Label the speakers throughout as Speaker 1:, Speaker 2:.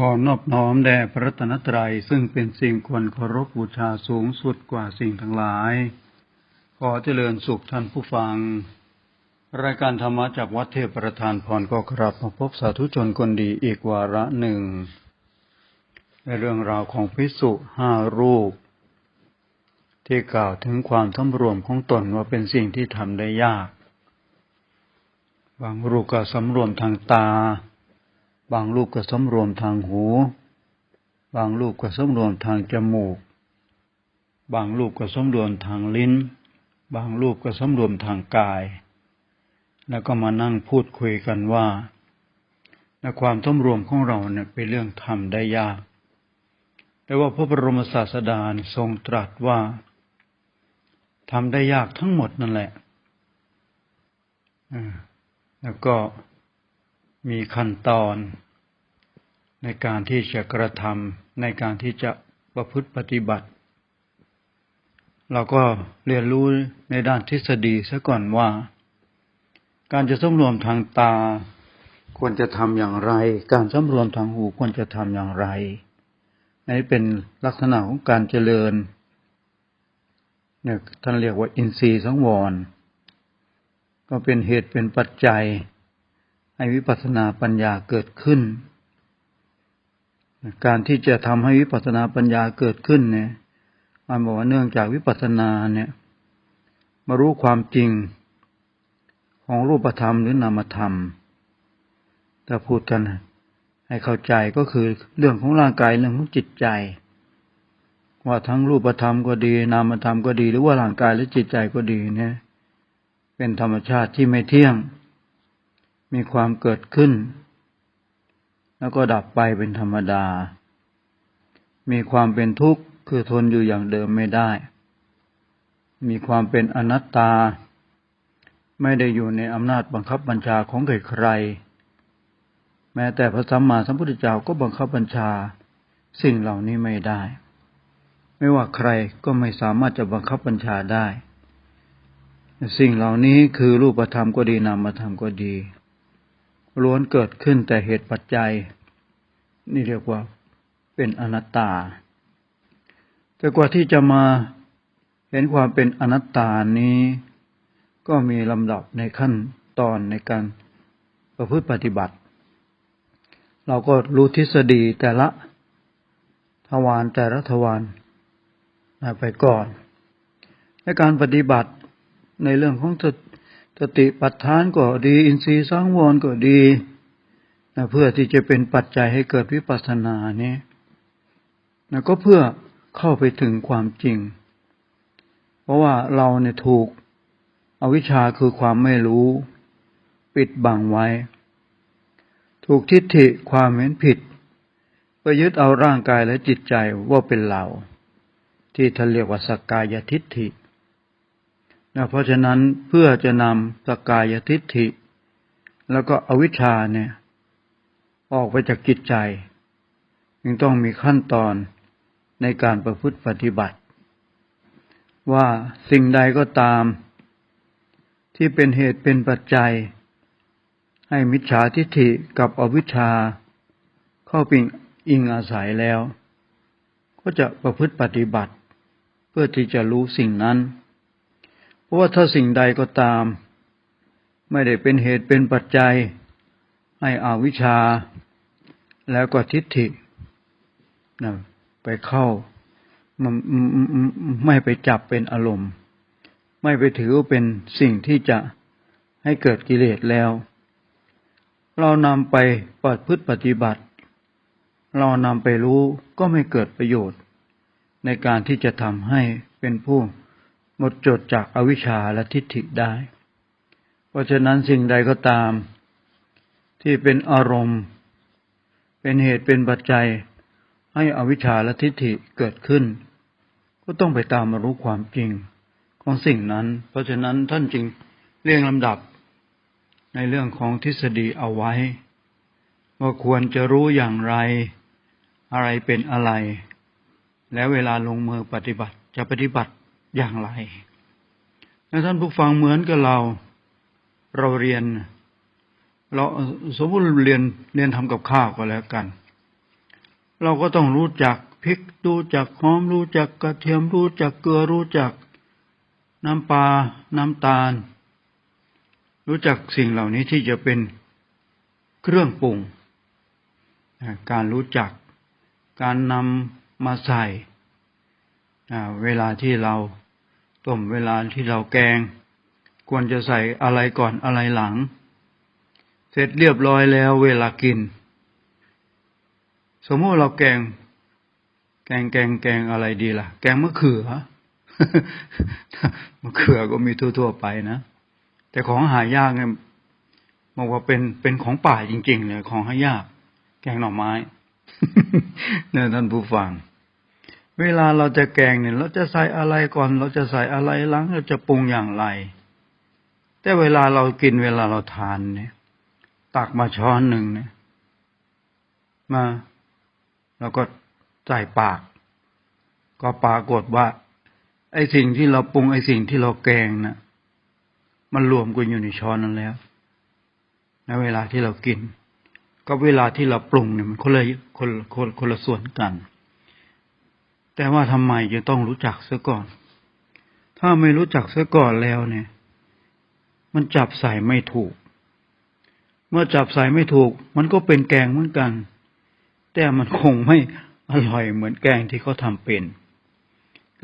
Speaker 1: ขอนอบน้อมแด่พระรัตนตรัยซึ่งเป็นสิ่งควรเคารพบูชาสูงสุดกว่าสิ่งทั้งหลาย ขอเจริญสุขท่านผู้ฟัง รายการธรรมะจากวัดเทพประธานพรก็กราบมาพบสาธุชนคนดีอีกวาระหนึ่ง ในเรื่องราวของพิสุห้ารูป ที่กล่าวถึงความทั้รวมของตนว่าเป็นสิ่งที่ทำได้ยาก บางรูปก็สำรวมทางตา บางรูปก็สำรวมทางหู บางรูปก็สำรวมทางจมูก บางรูปก็สำรวมทางลิ้น บางรูปก็สำรวมทางกาย แล้วก็มานั่งพูดคุยกันว่าในความทั้รวมของเราเนี่ยเป็นเรื่องทำได้ยาก แต่ว่าพระบรมศาสดาทรงตรัสว่าทำได้ยากทั้งหมดนั่นแหละ แล้วก็ มีขั้นตอน ในการที่จะกระทำในการที่จะประพฤติปฏิบัติ เราก็เรียนรู้ในด้านทฤษฎีซะก่อนว่า การจะสำรวมทางตา ควรจะทำอย่างไร การสำรวมทางหูควรจะทำอย่างไรนี่เป็นลักษณะของการเจริญเนี่ยท่านเรียกว่าอินทรีย์สังวร ก็เป็นเหตุเป็นปัจจัย ให้วิปัสสนาปัญญาเกิดขึ้น การที่จะทำให้วิปัสสนาปัญญาเกิดขึ้นเนี่ยมันบอกว่าเนื่องจากวิปัสสนาเนี่ยมารู้ความจริงของรูปธรรมหรือนามธรรมถ้าพูดกันให้เข้าใจก็คือเรื่องของร่างกายเรื่องของจิตใจ ว่าทั้งรูปธรรมก็ดี นามธรรมก็ดี หรือว่าร่างกายและจิตใจก็ดีเนี่ยเป็นธรรมชาติที่ไม่เที่ยง มีความเกิดขึ้น แล้วก็ดับไปเป็นธรรมดา มีความเป็นทุกข์คือทนอยู่อย่างเดิมไม่ได้ มีความเป็นอนัตตา ไม่ได้อยู่ในอำนาจบังคับบัญชาของใครแม้แต่พระสัมมาสัมพุทธเจ้าก็บังคับบัญชาสิ่งเหล่านี้ไม่ได้ ไม่ว่าใครก็ไม่สามารถจะบังคับบัญชาได้ สิ่งเหล่านี้คือรูปธรรมก็ดีนามธรรมก็ดี ล้วนเกิดขึ้นแต่เหตุปัจจัย นี่เรียกว่าเป็นอนัตตา แต่กว่าที่จะมาเห็นความเป็นอนัตตานี้ ก็มีลำดับในขั้นตอนในการประพฤติปฏิบัติ เราก็รู้ทฤษฎีแต่ละทวารแต่ละทวารไปก่อนในการปฏิบัติในเรื่องของส ติปัฏฐานก็ดี อินทรีย์สังวรก็ดีนะเพื่อที่จะเป็นปัจจัยให้เกิดวิปัสสนานี้นะก็เพื่อเข้าไปถึงความจริง เพราะว่าเราเนี่ยถูกอวิชชาคือความไม่รู้ ปิดบังไว้ ถูกทิฏฐิความเห็นผิดไปยึดเอาร่างกายและจิตใจว่าเป็นเรา ที่ท่านเรียกว่าสกกายทิฏฐิ นะเพราะฉะนั้นเพื่อจะนำสกายทิฏฐิ แล้วก็อวิชชาเนี่ย ออกไปจากจิตใจยังต้องมีขั้นตอนในการประพฤติปฏิบัติ ว่าสิ่งใดก็ตาม ที่เป็นเหตุเป็นปัจจัย ให้มิจฉาทิฏฐิกับอวิชชา เข้าปิงอิงอาศัยแล้ว ก็จะประพฤติปฏิบัติ เพื่อที่จะรู้สิ่งนั้น ว่าถ้าสิ่งใดก็ตาม ไม่ได้เป็นเหตุเป็นปัจจัย ให้อาวิชชา แล้วก็ทิฏฐินะไปเข้าไม่ไปจับเป็นอารมณ์ ไม่ไปถือเป็นสิ่งที่จะให้เกิดกิเลสแล้ว เรานำไปปฏิพฤติปฏิบัติ เรานำไปรู้ก็ไม่เกิดประโยชน์ ในการที่จะทำให้เป็นผู้ หมดจดจากอวิชชาและทิฏฐิได้ เพราะฉะนั้นสิ่งใดก็ตาม ที่เป็นอารมณ์ เป็นเหตุเป็นปัจจัย ให้อวิชชาและทิฏฐิเกิดขึ้น ก็ต้องไปตามมารู้ความจริงของสิ่งนั้น เพราะฉะนั้นท่านจึงเรียงลำดับในเรื่องของทฤษฎีเอาไว้ ว่าควรจะรู้อย่างไร อะไรเป็นอะไร แล้วเวลาลงมือปฏิบัติจะปฏิบัติ อย่างไรท่านผู้ฟังเหมือนกับเรา เราเรียน เราสมมติเรียนเรียนทำกับข้าวก็แล้วกัน เราก็ต้องรู้จักพริกรู้จักหอมรู้จักกระเทียมรู้จักเกลือรู้จักน้ำปลาน้ำตาล รู้จักสิ่งเหล่านี้ที่จะเป็นเครื่องปรุง การรู้จักการนำมาใส่เวลาที่เรา ต้มเวลาที่เราแกง ควรจะใส่อะไรก่อนอะไรหลัง เสร็จเรียบร้อยแล้วเวลากิน สมมติเราแกง แกงแกงแกงอะไรดีล่ะ แกงมะเขือมะเขือก็มีทั่วๆไปนะแต่ของหายากเนี่ยบอกว่าเป็นเป็นของป่าจริงๆเลยของหายาก แกงหน่อไม้เนี่ยท่านผู้ฟัง เวลาเราจะแกงเนี่ย เราจะใส่อะไรก่อน เราจะใส่อะไรหลังเราจะปรุงอย่างไร แต่เวลาเรากินเวลาเราทานเนี่ย ตักมาช้อนหนึ่งเนี่ย มาแล้วก็ใส่ปาก ก็ปรากฏว่า ไอ้สิ่งที่เราปรุงไอ้สิ่งที่เราแกงนะ่ะ มันรวมกันอยู่ในช้อนนั้นแล้วในเวลาที่เรากิน ก็เวลาที่เราปรุงเนี่ยมันคนละคนคนคนละส่วนกัน แต่ว่าทำไมจะต้องรู้จักเสียก่อน ถ้าไม่รู้จักเสียก่อนแล้วเนี่ย มันจับใส่ไม่ถูก เมื่อจับใส่ไม่ถูก มันก็เป็นแกงเหมือนกัน แต่มันคงไม่อร่อยเหมือนแกงที่เขาทำเป็น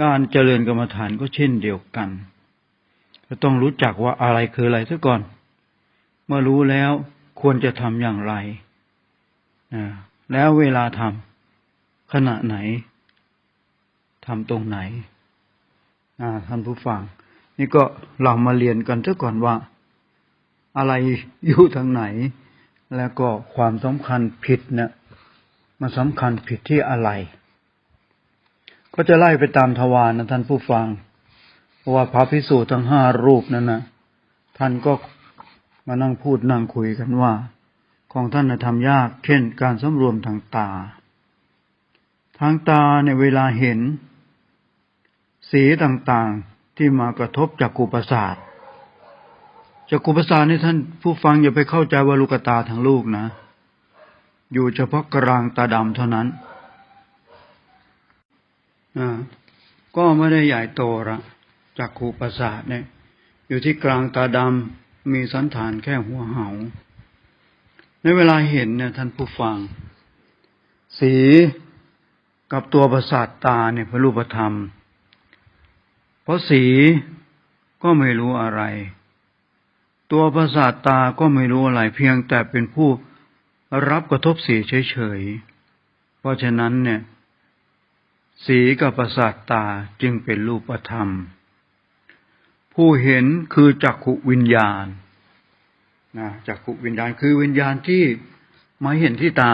Speaker 1: การเจริญกรรมฐานก็เช่นเดียวกันจะต้องรู้จักว่าอะไรคืออะไรซะก่อน เมื่อรู้แล้วควรจะทำอย่างไรนะแล้วเวลาทำขณะไหน ทำตรงไหนท่านผู้ฟัง นี่ก็เรามาเรียนกันซะก่อนว่า อะไรอยู่ทางไหน แล้วก็ความสำคัญผิดเนะมันสำคัญผิดที่อะไร ก็จะไล่ไปตามทวารนะท่านผู้ฟังเพราะว่าพระพิสูจน์ทั้งห้ารูปนั้นนะท่านก็มานั่งพูดนั่งคุยกันว่า ของท่านนะทำยากเช่นการสำรวมทางตา ทางตาในเวลาเห็น สีต่างๆที่มากระทบจากกุปสาทจากกุปสาทนี่ท่านผู้ฟังอย่าไปเข้าใจว่าลูกตาทั้งลูกนะ อยู่เฉพาะกลางตาดำเท่านั้นอ่าก็ไม่ได้ใหญ่โตละจากขูประสาทเนี่ย อยู่ที่กลางตาดำมีสันฐานแค่หัวเหาในเวลาเห็นเนี่ยท่านผู้ฟัง สีกับตัวประสาทตาเนี่ยเป็นรูปธรรม เพราะสีก็ไม่รู้อะไร ตัวประสาทตาก็ไม่รู้อะไร เพียงแต่เป็นผู้รับกระทบสีเฉยๆ เพราะฉะนั้นเนี่ย สีกับประสาทตาจึงเป็นรูปธรรม ผู้เห็นคือจักขุวิญญาณนะจักขุวิญญาณคือวิญญาณที่มาเห็นที่ตา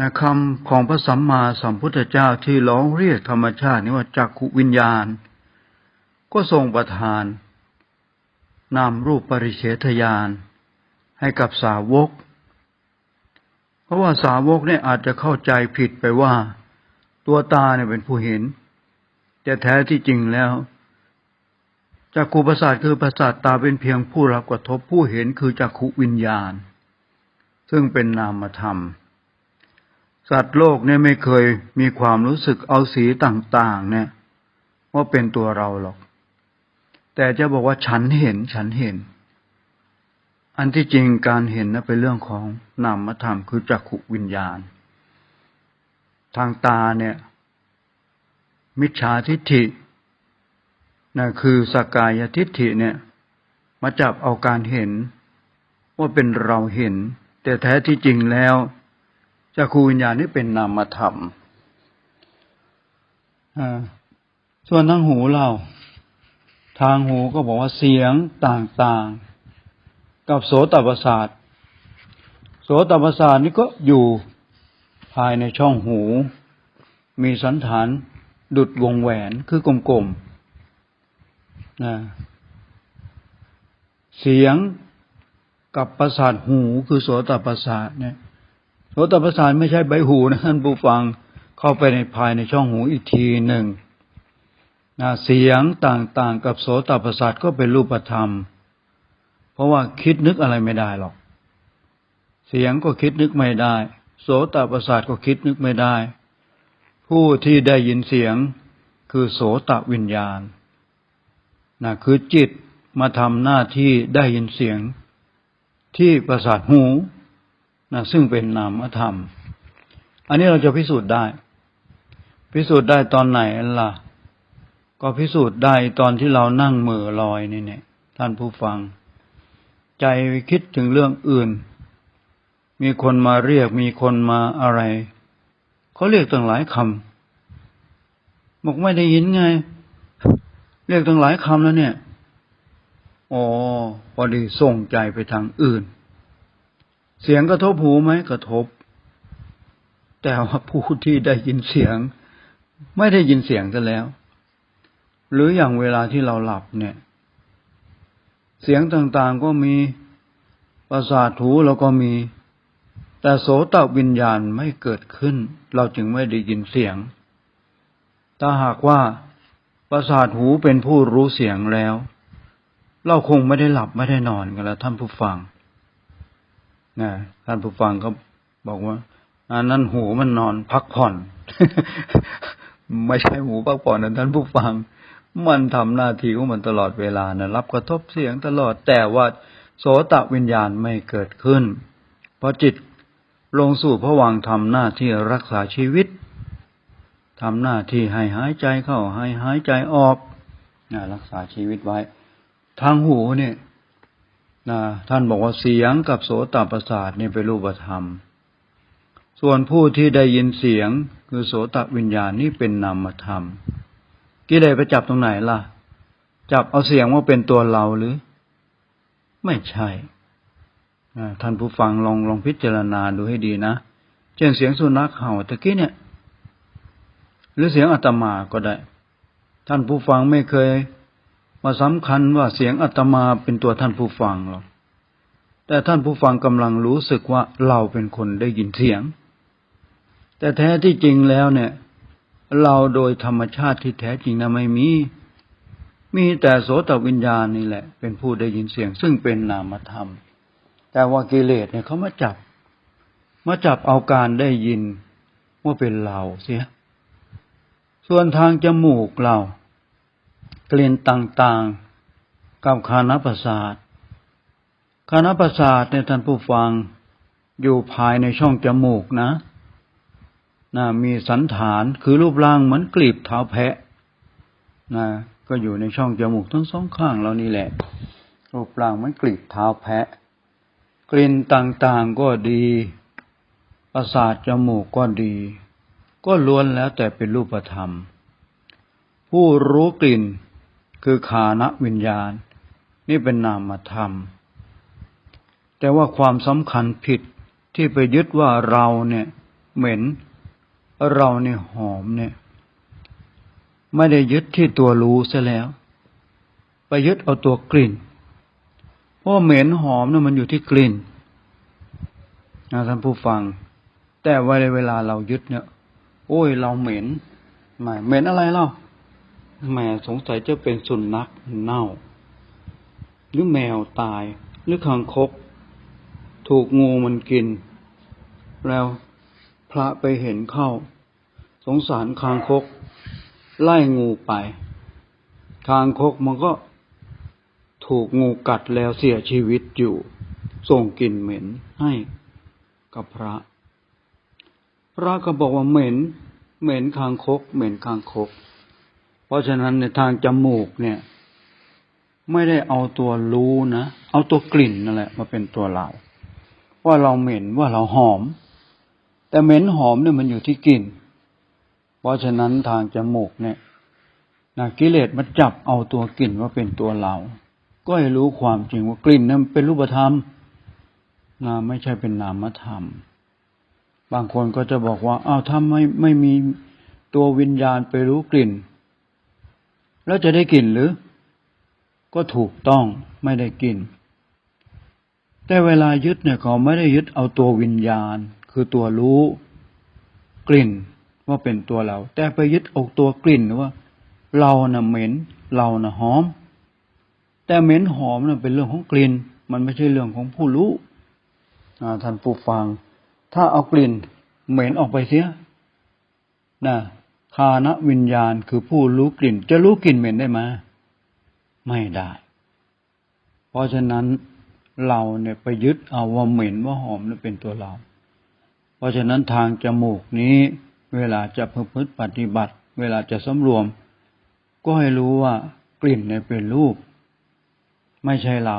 Speaker 1: นะคำของพระสัมมาสัมพุทธเจ้าที่ร้องเรียกธรรมชาตินี้ว่าจักขุวิญญาณ ก็ทรงประทานนามรูปปริเฉทญาณให้กับสาวก เพราะว่าสาวกเนี่ยอาจจะเข้าใจผิดไปว่า ตัวตาเนี่ยเป็นผู้เห็น แต่แท้ที่จริงแล้วจักขุประสาทคือประสาทตาเป็นเพียงผู้รับกระทบผู้เห็นคือจักขุวิญญาณ ซึ่งเป็นนามธรรม สัตว์โลกเนี่ยไม่เคยมีความรู้สึกเอาสีต่างๆ เนี่ย ว่าเป็นตัวเราหรอก แต่จะบอกว่าฉันเห็นฉันเห็น อันที่จริงการเห็นนะเป็นเรื่องของนามธรรมคือจักขุวิญญาณ ทางตาเนี่ย มิจฉาทิฏฐินะคือสกายทิฏฐิเนี่ย มาจับเอาการเห็นว่าเป็นเราเห็น แต่แท้ที่จริงแล้ว จักขูวิญญาณนี่เป็นนามธรรมส่วนทางหูเรา ทางหูก็บอกว่าเสียงต่างๆ กับโสตประสาท โสตประสาทนี่ก็อยู่ภายในช่องหู มีสันฐานดุดวงแหวนคือกลมๆนะเสียงกับประสาทหูคือโสตประสาทเนี่ย โสตประสาทไม่ใช่ใบหูนะท่านผู้ฟังเข้าไปในภายในช่องหูอีกทีหนึ่งนะเสียงต่างๆ กับโสตประสาทก็เป็นรูปธรรม เพราะว่าคิดนึกอะไรไม่ได้หรอก เสียงก็คิดนึกไม่ได้ โสโสตประสาทก็คิดนึกไม่ได้ ผู้ที่ได้ยินเสียงคือโสตวิญญาณนะคือจิตมาทำหน้าที่ได้ยินเสียงที่ประสาทหู นะซึ่งเป็นนามธรรม อันนี้เราจะพิสูจน์ได้ พิสูจน์ได้ตอนไหนล่ะ ก็พิสูจน์ได้ตอนที่เรานั่งเม่อลอยนี่เนี่ย ท่านผู้ฟัง ใจคิดถึงเรื่องอื่น มีคนมาเรียกมีคนมาอะไรเขาเรียกตั้งหลายคำบอกไม่ได้ยินไง เรียกตั้งหลายคำแล้วเนี่ยอ๋อพอดีส่งใจไปทางอื่น เสียงกระทบหูไหมกระทบ แต่ว่าผู้ที่ได้ยินเสียง ไม่ได้ยินเสียงกันแล้ว หรืออย่างเวลาที่เราหลับเนี่ย เสียงต่างๆก็มีประสาทหูเราก็มี แต่โสตวิญญาณไม่เกิดขึ้น เราจึงไม่ได้ยินเสียง ถ้าหากว่าประสาทหูเป็นผู้รู้เสียงแล้ว เราคงไม่ได้หลับไม่ได้นอนกันแล้วท่านผู้ฟัง นะท่านผู้ฟังก็บอกว่าอันนั้นหูมันนอนพักผ่อน ไม่ใช่หูพักผ่อนนะท่านผู้ฟัง มันทำหน้าที่ของมันตลอดเวลานะรับกระทบเสียงตลอดแต่ว่าโสตะวิญญาณไม่เกิดขึ้น เพราะจิตลงสู่พระวังทำหน้าที่รักษาชีวิตทำหน้าที่ให้หายใจเข้าให้หายใจออกนะรักษาชีวิตไว้ ทางหูเนี่ย นะท่านบอกว่าเสียงกับโสตประสาทนี่เป็นรูปธรรม ส่วนผู้ที่ได้ยินเสียงคือโสตวิญญาณนี่เป็นนามธรรม กิเลสไปจับตรงไหนล่ะ จับเอาเสียงว่าเป็นตัวเราหรือ ไม่ใช่ท่านผู้ฟังลองลองพิจารณาดูให้ดีนะ เช่นเสียงสุนัขเห่าตะกี้เนี่ย หรือเสียงอาตมาก็ได้ ท่านผู้ฟังไม่เคย มาสำคัญว่าเสียงอาตมาเป็นตัวท่านผู้ฟังหรอกแต่ท่านผู้ฟังกำลังรู้สึกว่าเราเป็นคนได้ยินเสียง แต่แท้ที่จริงแล้วเนี่ย เราโดยธรรมชาติที่แท้จริงนะไม่มี มีแต่โสตวิญญาณนี่แหละ เป็นผู้ได้ยินเสียง ซึ่งเป็นนามธรรม แต่ว่ากิเลสเนี่ยเขามาจับ มาจับเอาการได้ยินว่าเป็นเราเสีย ส่วนทางจมูกเรา กลิ่นต่างๆ กับคานประสาทคานประสาทในท่านผู้ฟังอยู่ภายในช่องจมูกนะนะมีสันฐานคือรูปร่างเหมือนกลีบเท้าแพะนะก็อยู่ในช่องจมูกทั้งสองข้างเรานี่แหละ รูปร่างเหมือนกลีบเท้าแพะ กลิ่นต่างๆก็ดี ประสาทจมูกก็ดี ก็ล้วนแล้วแต่เป็นรูปธรรม ผู้รู้กลิ่น คือขานะวิญญาณ นี่เป็นนามธรรม แต่ว่าความสำคัญผิดที่ไปยึดว่าเราเนี่ย เหม็น เราเนี่ยหอมเนี่ย ไม่ได้ยึดที่ตัวรู้ซะแล้ว ไปยึดเอาตัวกลิ่น เพราะเหม็นหอมเนี่ยมันอยู่ที่กลิ่นนะท่านผู้ฟัง แต่ว่าในเวลาเรายึดเนี่ย โอ้ยเราเหม็นไม่เหม็นอะไรเล่า แหมสงสัยจะเป็นสุนัขเน่า หรือแมวตาย หรือคางคก ถูกงูมันกิน แล้วพระไปเห็นเข้า สงสารคางคก ไล่งูไป คางคกมันก็ถูกงูกัดแล้วเสียชีวิตอยู่ ส่งกลิ่นเหม็นให้กับพระ พระก็บอกว่าเหม็น เหม็นคางคก เหม็นคางคก เพราะฉะนั้นในทางจมูกเนี่ย ไม่ได้เอาตัวรู้นะ เอาตัวกลิ่นนั่นแหละมาเป็นตัวเรา ว่าเราเหม็นว่าเราหอม แต่เหม็นหอมเนี่ยมันอยู่ที่กลิ่น เพราะฉะนั้นทางจมูกเนี่ยนะกิเลสมันจับเอาตัวกลิ่นว่าเป็นตัวเรา ก็ให้รู้ความจริงว่ากลิ่นนั้นเป็นรูปธรรมนะไม่ใช่เป็นนามธรรม บางคนก็จะบอกว่าอ้าวถ้าไม่ไม่มีตัววิญญาณไปรู้กลิ่น แล้วจะได้กลิ่นหรือ ก็ถูกต้องไม่ได้กลิ่นแต่เวลายึดเนี่ยเขาไม่ได้ยึดเอาตัววิญญาณ คือตัวรู้ กลิ่นว่าเป็นตัวเรา แต่ไปยึดเอาตัวกลิ่นว่า เราน่ะเหม็น เราน่ะหอม แต่เหม็นหอมน่ะเป็นเรื่องของกลิ่น มันไม่ใช่เรื่องของผู้รู้ท่านผู้ฟัง ถ้าเอากลิ่นเหม็นออกไปเสียนะ คานวิญญาณคือผู้รู้กลิ่น จะรู้กลิ่นเหม็นได้ไหมไม่ได้ เพราะฉะนั้นเราเนี่ยไปยึดเอาว่าเหม็นว่าหอมนั่นเป็นตัวเรา เพราะฉะนั้นทางจมูกนี้เวลาจะประพฤติปฏิบัติ เวลาจะสำรวม ก็ให้รู้ว่ากลิ่นเนี่ยเป็นรูป ไม่ใช่เรา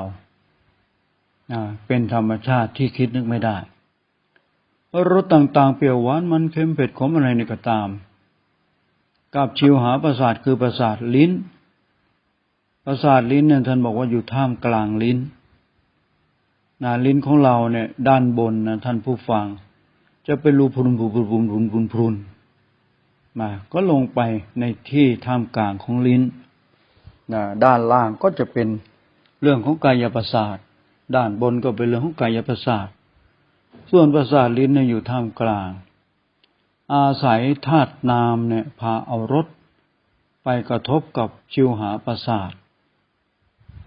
Speaker 1: อ่าเป็นธรรมชาติที่คิดนึกไม่ได้รสต่างๆ เปรี้ยวหวานมันเค็มเผ็ดขมอะไรนี่ก็ตาม กับชิวหาประสาทคือประสาทลิ้น ประสาทลิ้นเนี่ยท่านบอกว่าอยู่ท่ามกลางลิ้นนะลิ้นของเราเนี่ยด้านบนนะท่านผู้ฟัง จะเป็นรูพรุนพรุนพรุนพรุนพรุนพรุนมาก็ลงไปในที่ท่ามกลางของลิ้นนะด้านล่างก็จะเป็นเรื่องของกายประสาท ด้านบนก็เป็นเรื่องของกายประสาท ส่วนประสาทลิ้นเนี่ยอยู่ท่ามกลาง อาศัยธาตุนามเนี่ยพาเอารสไปกระทบกับชิวหาประสาท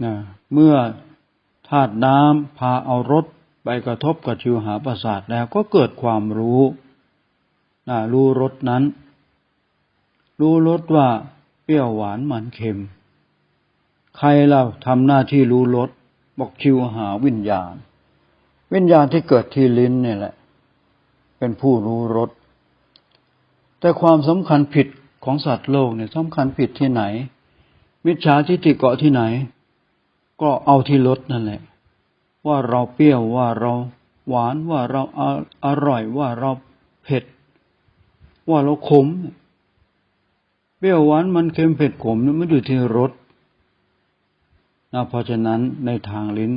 Speaker 1: นะเมื่อธาตุน้ำพาเอารสไปกระทบกับชิวหาประสาทแล้วก็เกิดความรู้นะรู้รสนั้น รู้รสว่าเปรี้ยวหวานมันเค็ม ใครเราทำหน้าที่รู้รสบอกชิวหาวิญญาณ วิญญาณที่เกิดที่ลิ้นเนี่ยแหละ เป็นผู้รู้รส แต่ความสำคัญผิดของสัตว์โลกเนี่ยสำคัญผิดที่ไหน มิจฉาทิฏฐิเกาะที่ไหน ก็เอาที่รสนั่นแหละ ว่าเราเปรี้ยวว่าเราหวานว่าเราออร่อยว่าเราเผ็ด ว่าเราขมเปรี้ยวหวานมันเค็มเผ็ดขมนี่มันอยู่ที่รสนะเพราะฉะนั้นในทางลิ้น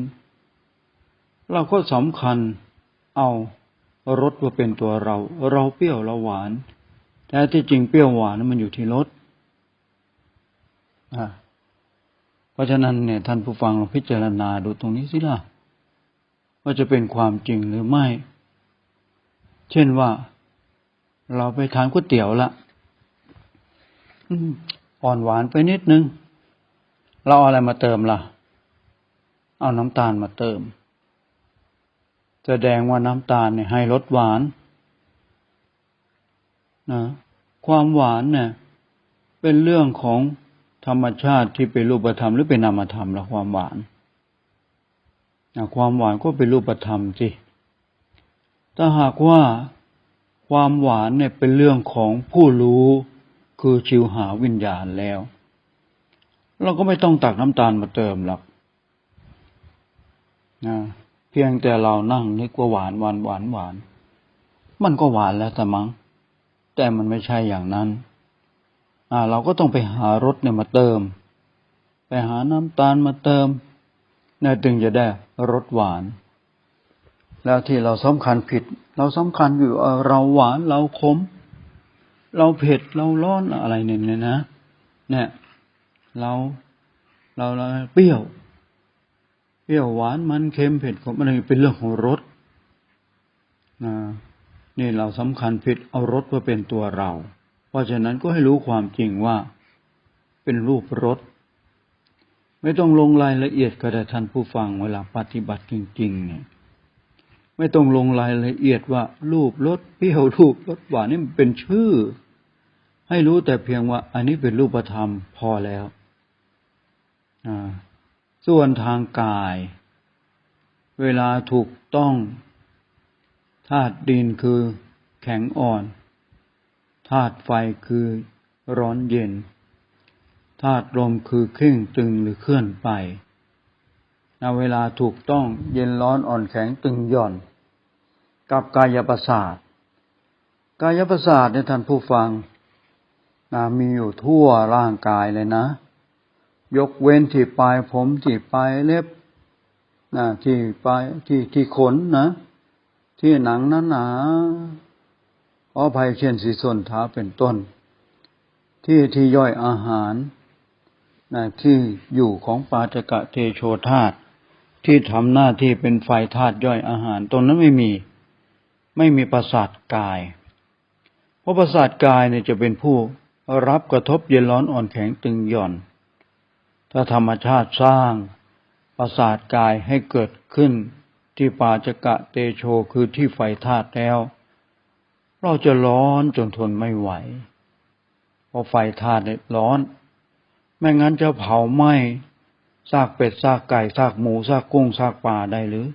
Speaker 1: เราก็สำคัญเอารสว่าเป็นตัวเรา เราเปรี้ยวเราหวาน แต่ที่จริงเปรี้ยวหวานนั้นมันอยู่ที่รสอ่าเพราะฉะนั้นเนี่ยท่านผู้ฟังลองพิจารณาดูตรงนี้สิล่ะ ว่าจะเป็นความจริงหรือไม่ เช่นว่า เราไปทานก๋วยเตี๋ยวละอืมอ่อนหวานไปนิดนึง เราเอาอะไรมาเติมล่ะ เอาน้ำตาลมาเติม แสดงว่าน้ำตาลเนี่ยให้รสหวานนะ ความหวานเนี่ยเป็นเรื่องของธรรมชาติที่เป็นรูปธรรมหรือเป็นนามธรรมละความหวานความหวานก็เป็นรูปธรรมสิถ้าหากว่าความหวานเนี่ยเป็นเรื่องของผู้รู้คือชิวหาวิญญาณแล้ว เราก็ไม่ต้องตักน้ำตาลมาเติมหรอกนะเพียงแต่เรานั่งนึกว่าหวานหวานหวานหวาน มันก็หวานแล้วแต่มั้ง แต่มันไม่ใช่อย่างนั้น อ่า เราก็ต้องไปหารสเนี่ยมาเติม ไปหาน้ำตาลมาเติมเนี่ยถึงจะได้รสหวาน แล้วที่เราสำคัญผิด เราสำคัญอยู่เออเราหวานเราขม เราเผ็ดเราร้อนอะไรเนี่ยนะ เนี่ย เราเราเราเปรี้ยว เปรี้ยวหวานมันเค็มเผ็ดขมอะไรเป็นเรื่องของรสนะ นี่เราสำคัญผิดเอารสมาเป็นตัวเรา เพราะฉะนั้นก็ให้รู้ความจริงว่า เป็นรูปรสไม่ต้องลงรายละเอียดก็ได้ท่านผู้ฟังเวลาปฏิบัติจริงๆเนี่ยไม่ต้องลงรายละเอียดว่า รูปรสเปรี้ยวรูปรสหวานนี่มันเป็นชื่อ ให้รู้แต่เพียงว่า อันนี้เป็นรูปธรรมพอแล้วส่วนทางกาย เวลาถูกต้อง ธาตุดินคือแข็งอ่อน ธาตุไฟคือร้อนเย็น ธาตุลมคือเคร่งตึงหรือเคลื่อนไปนเวลาถูกต้องเย็นร้อนอ่อนแข็งตึงหย่อน กับกายประสาท กายประสาทเนี่ยท่านผู้ฟังนะมีอยู่ทั่วร่างกายเลยนะ ยกเว้นที่ปลายผมที่ปลายเล็บนะที่ปลายที่ที่ขนนะ ที่หนังนั้นหนาขอภัยเช่นสีส่วนเท้าเป็นต้น ที่ที่ย่อยอาหารนะที่อยู่ของปาจกะเทโชธาตที่ทำหน้าที่เป็นไฟธาตุย่อยอาหาร ตรงนั้นไม่มี ไม่มีประสาทกาย เพราะประสาทกายเนี่ยจะเป็นผู้รับกระทบเย็นร้อนอ่อนแข็งตึงหย่อน ถ้าธรรมชาติสร้างประสาทกายให้เกิดขึ้น ที่ป่าจกะเตโชคือที่ไฟธาตุแล้ว เราจะร้อนจนทนไม่ไหว เพราะไฟธาตุเนี่ยร้อน ไม่งั้นจะเผาไหม้ซากเป็ดซากไก่ซากหมูซากกุ้งซากปลาได้หรือ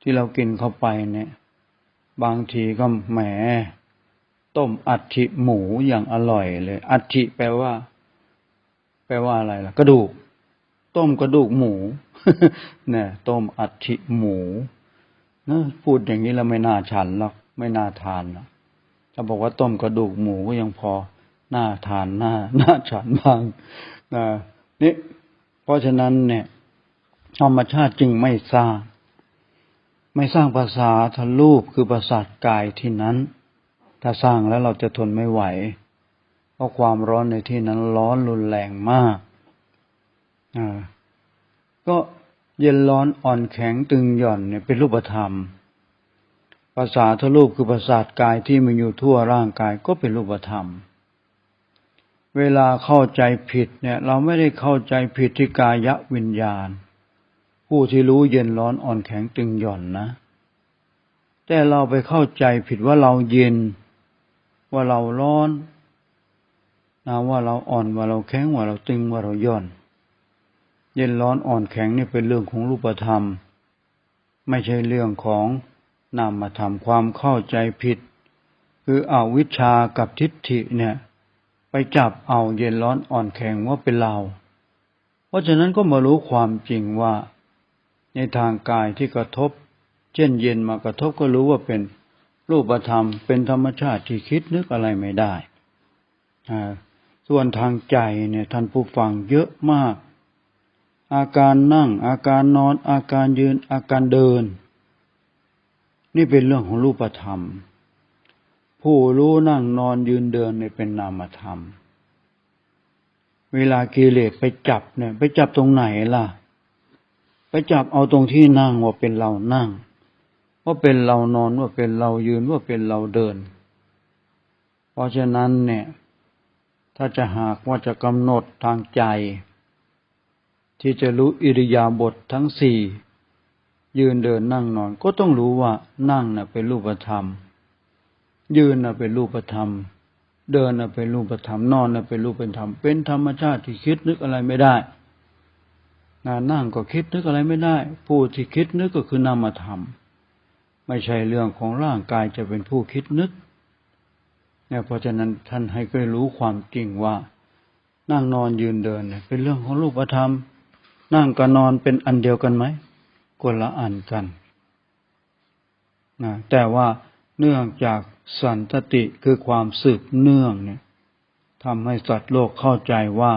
Speaker 1: ที่เรากินเข้าไปเนี่ย บางทีก็แหม ต้มอัฐิหมูอย่างอร่อยเลยอัฐิแปลว่า แปลว่าอะไรล่ะ กระดูก ต้มกระดูกหมูเนี่ยต้มอัฐิหมูนะพูดอย่างนี้แล้วไม่น่าฉันหรอกไม่น่าทานหรอกถ้าบอกว่าต้มกระดูกหมูก็ยังพอน่าทานน่าน่าฉันบ้างนะนี่เพราะฉะนั้นเนี่ย ธรรมชาติจึงไม่สร้าง ไม่สร้างภาษาทะรูปคือประสาทกายที่นั้น ถ้าสร้างแล้วเราจะทนไม่ไหว เพราะความร้อนในที่นั้นร้อนรุนแรงมาก ก็เย็นร้อนอ่อนแข็งตึงหย่อนเนี่ยเป็นรูปธรรม ภาษาทรูปคือประสาทกายที่มีอยู่ทั่วร่างกายก็เป็นรูปธรรม เวลาเข้าใจผิดเนี่ย เราไม่ได้เข้าใจผิดที่กายวิญญาณ ผู้ที่รู้เย็นร้อนอ่อนแข็งตึงหย่อนนะ แต่เราไปเข้าใจผิดว่าเราเย็น ว่าเราร้อนนะว่าเราอ่อนว่าเราแข็งว่าเราตึงว่าเราหย่อน เย็นร้อนอ่อนแข็งนี่เป็นเรื่องของรูปธรรม ไม่ใช่เรื่องของนามธรรมความเข้าใจผิด คือเอาวิชากับทิฏฐิเนี่ย ไปจับเอาเย็นร้อนอ่อนแข็งว่าเป็นเรา เพราะฉะนั้นก็มารู้ความจริงว่า ในทางกายที่กระทบ เช่นเย็นมากระทบก็รู้ว่าเป็นรูปธรรม เป็นธรรมชาติที่คิดนึกอะไรไม่ได้ ส่วนทางใจเนี่ยท่านผู้ฟังเยอะมาก อาการนั่ง อาการนอน อาการยืน อาการเดิน นี่เป็นเรื่องของรูปธรรม ผู้รู้นั่งนอนยืนเดินเนี่ยเป็นนามธรรม เวลากิเลสไปจับเนี่ย ไปจับตรงไหนล่ะ ไปจับเอาตรงที่นั่งว่าเป็นเรานั่ง ว่าเป็นเรานอนว่าเป็นเรายืนว่าเป็นเราเดิน เพราะฉะนั้นเนี่ย ถ้าจะหากว่าจะกำหนดทางใจ ที่จะรู้อิริยาบถททั้งสี่ยืนเดินนั่งนอน ก็ต้องรู้ว่านั่งน่ะเป็นรูปธรรม ยืนน่ะเป็นรูปธรรม เดินน่ะเป็นรูปธรรมนอนน่ะเป็นรูปเป็นธรรมเป็นธรรมชาติที่คิดนึกอะไรไม่ได้นานั่งก็คิดนึกอะไรไม่ได้ผู้ที่คิดนึกก็คือนามธรรม ไม่ใช่เรื่องของร่างกายจะเป็นผู้คิดนึกเนี่ยเพราะฉะนั้นท่านให้เคยรู้ความจริงว่า นั่งนอนยืนเดินเนี่ยเป็นเรื่องของรูปธรรม นั่งกับนอนเป็นอันเดียวกันไหมคนละอันกันนะแต่ว่าเนื่องจากสันตติคือความสืบเนื่องเนี่ยทำให้สัตว์โลกเข้าใจว่า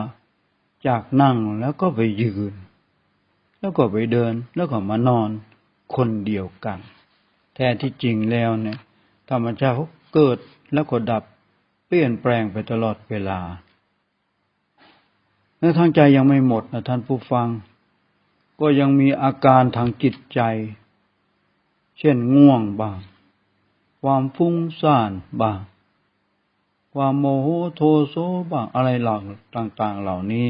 Speaker 1: จากนั่งแล้วก็ไปยืน แล้วก็ไปเดิน แล้วก็มานอนคนเดียวกัน แท้ที่จริงแล้วเนี่ย ธรรมชาติเขาเกิดแล้วก็ดับเปลี่ยนแปลงไปตลอดเวลา และทางใจยังไม่หมดนะท่านผู้ฟัง ก็ยังมีอาการทางจิตใจ เช่นง่วงบ้าง ความฟุ้งซ่านบ้าง ความโมโหโทโซบ้างอะไรหล่าต่างๆเหล่านี้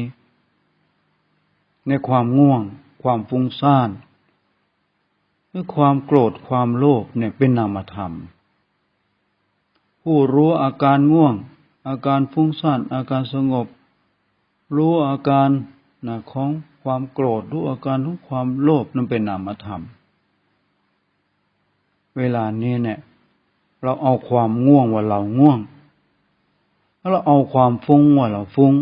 Speaker 1: ในความง่วง ความฟุ้งซ่านหรือความโกรธความโลภเนี่ยเป็นนามธรรม ผู้รู้อาการง่วง อาการฟุ้งซ่านอาการสงบ รู้อาการนะของความโกรธรู้อาการของความโลภนั่นเป็นนามธรรม เวลานี้เนี่ย เราเอาความง่วงว่าเราง่วงแล้วเราเอาความฟุ้งว่าเราฟุ้ง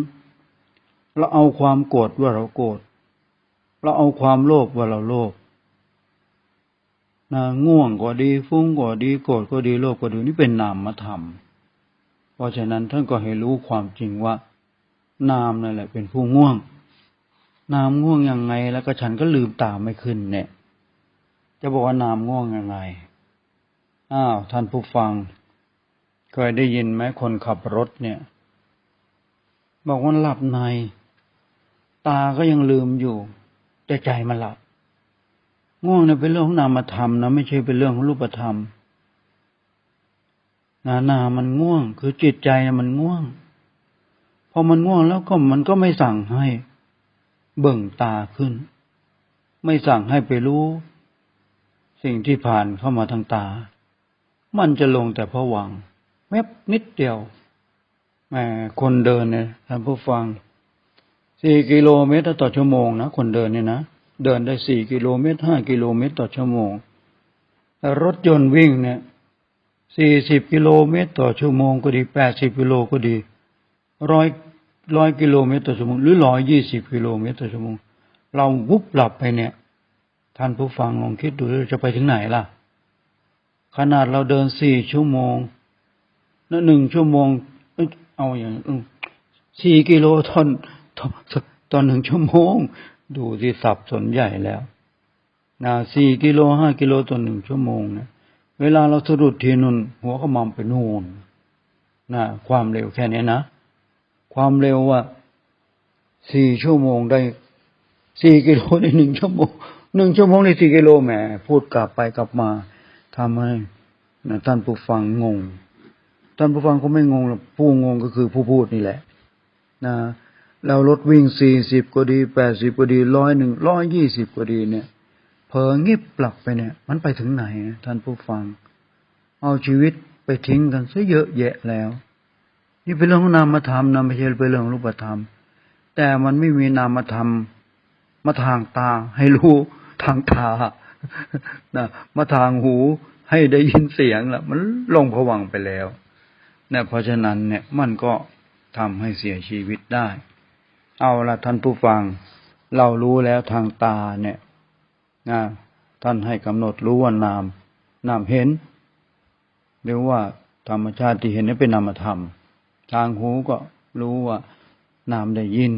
Speaker 1: เราเอาความโกรธว่าเราโกรธเราเอาความโลภว่าเราโลภนะง่วงก็ดี ฟุ้งก็ดีโกรธก็ดีโลภก็ดีนี่เป็นนามธรรม เพราะฉะนั้นท่านก็ให้รู้ความจริงว่า นามนั่นแหละ เป็นผู้ง่วง นามง่วงยังไง แล้วก็ฉันก็ลืมตามไม่ขึ้น เนี่ย จะบอกว่านามง่วงยังไง อ้าวท่านผู้ฟัง เคยได้ยินไหมคนขับรถเนี่ย บอกว่าหลับใน ตาก็ยังลืมอยู่ แต่ใจมันหลับ ง่วงเนี่ยเป็นเรื่องของนามธรรมนะไม่ใช่เป็นเรื่องของรูปธรรมนานามันง่วง คือจิตใจมันง่วง พอมันง่วงแล้วก็มันก็ไม่สั่งให้เบิ่งตาขึ้น ไม่สั่งให้ไปรู้ สิ่งที่ผ่านเข้ามาทางตา มันจะลงแต่ผวังแมบนิดเดียวแหมคนเดินเนี่ยท่านผู้ฟังสี่กิโลเมตรต่อชั่วโมงนะคนเดินเนี่ยนะเดินได้สี่กิโลเมตรห้ากิโลเมตรต่อชั่วโมงแต่รถยนต์วิ่งเนี่ยสี่สิบกิโลเมตรต่อชั่วโมงก็ดีแปดสิบกิโลก็ดี ร้อยร้อยกิโลเมตรต่อชั่วโมงหรือร้อยยี่สิบกิโลเมตรต่อชั่วโมงเราวุบหลับไปเนี่ย ท่านผู้ฟังลองคิดดูว่าจะไปถึงไหนล่ะ ขนาดเราเดินสี่ชั่วโมงแล้วหนึ่งชั่วโมงเอ้ยเอาอย่างสี่กิโลตอนตอนหนึ่งชั่วโมง ดูที่สับสนใหญ่แล้วนะสี่กิโลห้ากิโลต่อหนึ่งชั่วโมงเนี่ยเวลาเราสะดุดทีนุนหัวขมำไปนู่นนะความเร็วแค่นี้นะ ความเร็วว่าสี่ชั่วโมงได้สี่กิโลในหนึ่งชั่วโมงหนึ่งชั่วโมงในสี่กิโลแหมพูดกลับไปกลับมาทำให้นะท่านผู้ฟังงง ท่านผู้ฟังก็ไม่งงหรอกผู้งงก็คือผู้พูดนี่แหละนะเรารถวิ่งสี่สิบก็ดีแปดสิบก็ดีร้อยหนึ่งร้อยยี่สิบก็ดีเนี่ยเผลองิบปลับไปเนี่ย มันไปถึงไหนนะท่านผู้ฟัง เอาชีวิตไปทิ้งกันซะเยอะแยะแล้ว นี่เป็นเรื่องของนามธรรมนะไม่ใช่เป็นเรื่องของรูปธรรม แต่มันไม่มีนามธรรมมาทางตาให้รู้ทางตานะมาทางหูให้ได้ยินเสียงละมันลงผวังไปแล้วนะเพราะฉะนั้นเนี่ยมันก็ทำให้เสียชีวิตได้ เอาละท่านผู้ฟัง เรารู้แล้วทางตาเนี่ยนะท่านให้กำหนดรู้ว่านาม นามเห็น หรือว่าธรรมชาติที่เห็นนี่เป็นนามธรรม ทางหูก็รู้ว่านามได้ยิน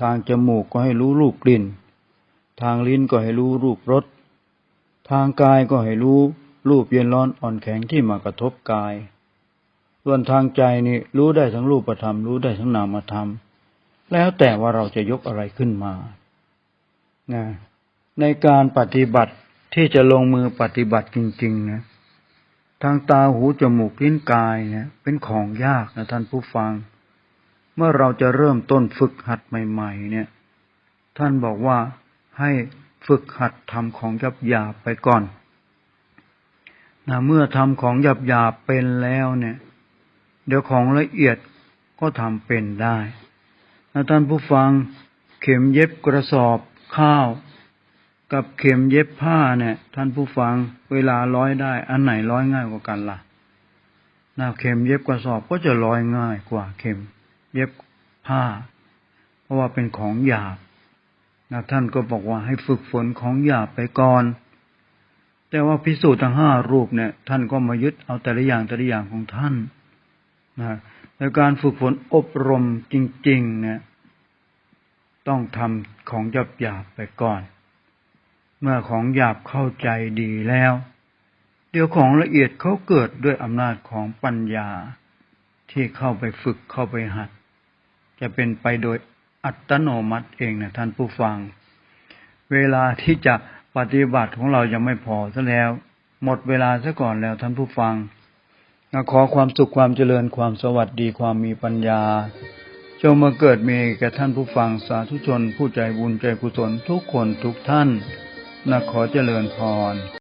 Speaker 1: ทางจมูกก็ให้รู้รูปกลิ่น ทางลิ้นก็ให้รู้รูปรส ทางกายก็ให้รู้รูปเย็นร้อนอ่อนแข็งที่มากระทบกาย ส่วนทางใจนี่รู้ได้ทั้งรูปธรรมรู้ได้ทั้งนามธรรม แล้วแต่ว่าเราจะยกอะไรขึ้นมานะในการปฏิบัติที่จะลงมือปฏิบัติจริงๆนะ ทางตาหูจมูกลิ้นกายเนี่ย เป็นของยากนะท่านผู้ฟัง เมื่อเราจะเริ่มต้นฝึกหัดใหม่ ๆ เนี่ย ท่านบอกว่าให้ฝึกหัดทำของหยาบหยาบไปก่อนนะเมื่อทำของหยาบหยาบเป็นแล้วเนี่ย เดี๋ยวของละเอียดก็ทำเป็นได้นะท่านผู้ฟังเข็มเย็บกระสอบข้าว กับเข็มเย็บผ้าเนี่ย ท่านผู้ฟังเวลาร้อยได้ อันไหนร้อยง่ายกว่ากันล่ะหนะเข็มเย็บกระสอบก็จะร้อยง่ายกว่าเข็ม เย็บผ้า เพราะว่าเป็นของหยาบนะท่านก็บอกว่าให้ฝึกฝนของหยาบไปก่อน แต่ว่าพิสูจน์ทั้งห้ารูปเนี่ย ท่านก็มายึดเอาแต่ละอย่างแต่ละอย่างของท่านนะในการฝึกฝนอบรมจริง ๆ เนี่ย ต้องทำของหยาบหยาบไปก่อน เมื่อของหยาบเข้าใจดีแล้ว เดี๋ยวของละเอียดเขาเกิดด้วยอำนาจของปัญญาที่เข้าไปฝึกเข้าไปหัด จะเป็นไปโดยอัตโนมัติเองนะท่านผู้ฟัง เวลาที่จะปฏิบัติของเรายังไม่พอซะแล้ว หมดเวลาซะก่อนแล้วท่านผู้ฟังขอความสุขความเจริญความสวัสดีความมีปัญญา จงมาเกิดมีแก่ท่านผู้ฟังสาธุชน ผู้ใจบุญใจกุศลทุกคนทุกท่าน นะขอเจริญพร